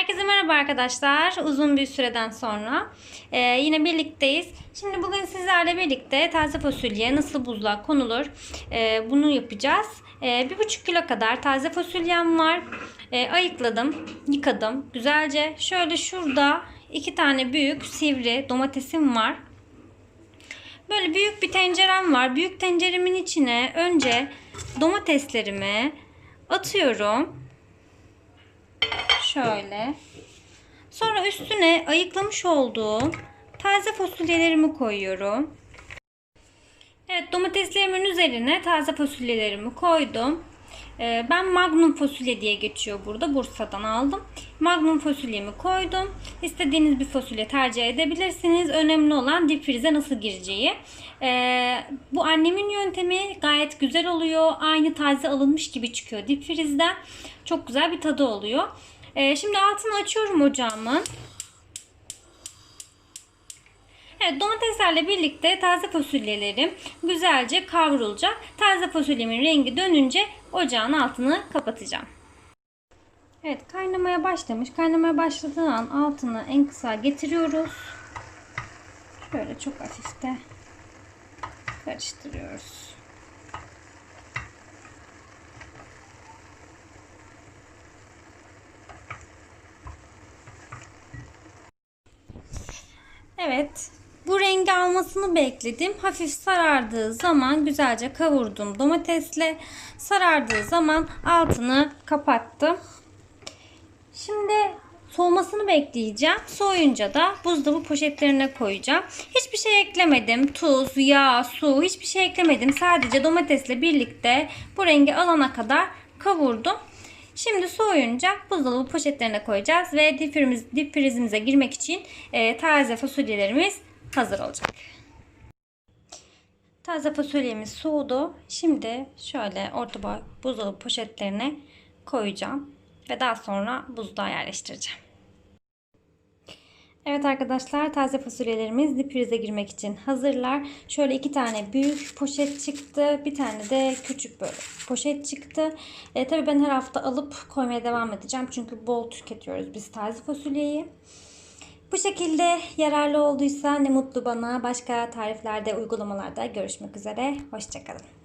Herkese merhaba arkadaşlar. Uzun bir süreden sonra Ee, yine birlikteyiz. Şimdi bugün sizlerle birlikte taze fasulye nasıl buzluğa konulur ee, bunu yapacağız. Ee, bir buçuk kilo kadar taze fasulyem var. Ee, ayıkladım, yıkadım güzelce. Şöyle şurada iki tane büyük sivri domatesim var. Böyle büyük bir tencerem var. Büyük tenceremin içine önce domateslerimi atıyorum. Şöyle. Sonra üstüne ayıklamış olduğum taze fasulyelerimi koyuyorum. Evet domateslerimin üzerine taze fasulyelerimi koydum. Ee, ben Magnum fasulye diye geçiyor burada. Bursa'dan aldım. Magnum fasulyemi koydum. İstediğiniz bir fasulye tercih edebilirsiniz. Önemli olan dip frize nasıl gireceği. Ee, bu annemin yöntemi gayet güzel oluyor. Aynı taze alınmış gibi çıkıyor dip frizden. Çok güzel bir tadı oluyor. Ee, şimdi altını açıyorum ocağımın. Evet domateslerle birlikte taze fasulyelerim güzelce kavrulacak. Taze fasulyemin rengi dönünce ocağın altını kapatacağım. Evet kaynamaya başlamış. Kaynamaya başladığı an altını en kısa getiriyoruz. Şöyle çok hafif karıştırıyoruz. Evet. Bu rengi almasını bekledim. Hafif sarardığı zaman güzelce kavurdum domatesle. Sarardığı zaman altını kapattım. Şimdi soğumasını bekleyeceğim. Soğuyunca da buzdolabı poşetlerine koyacağım. Hiçbir şey eklemedim. Tuz, yağ, su hiçbir şey eklemedim. Sadece domatesle birlikte bu rengi alana kadar kavurdum. Şimdi soğuyunca buzdolabı poşetlerine koyacağız ve dip, friz, dip frizimize girmek için e, taze fasulyelerimiz hazır olacak. Taze fasulyemiz soğudu. Şimdi şöyle orta boy buzdolabı poşetlerine koyacağım ve daha sonra buzluğa yerleştireceğim. Evet arkadaşlar taze fasulyelerimiz dipfrize girmek için hazırlar. Şöyle iki tane büyük poşet çıktı. Bir tane de küçük böyle poşet çıktı. E, tabii ben her hafta alıp koymaya devam edeceğim. Çünkü bol tüketiyoruz biz taze fasulyeyi. Bu şekilde yararlı olduysa ne mutlu bana. Başka tariflerde, uygulamalarda görüşmek üzere. Hoşçakalın.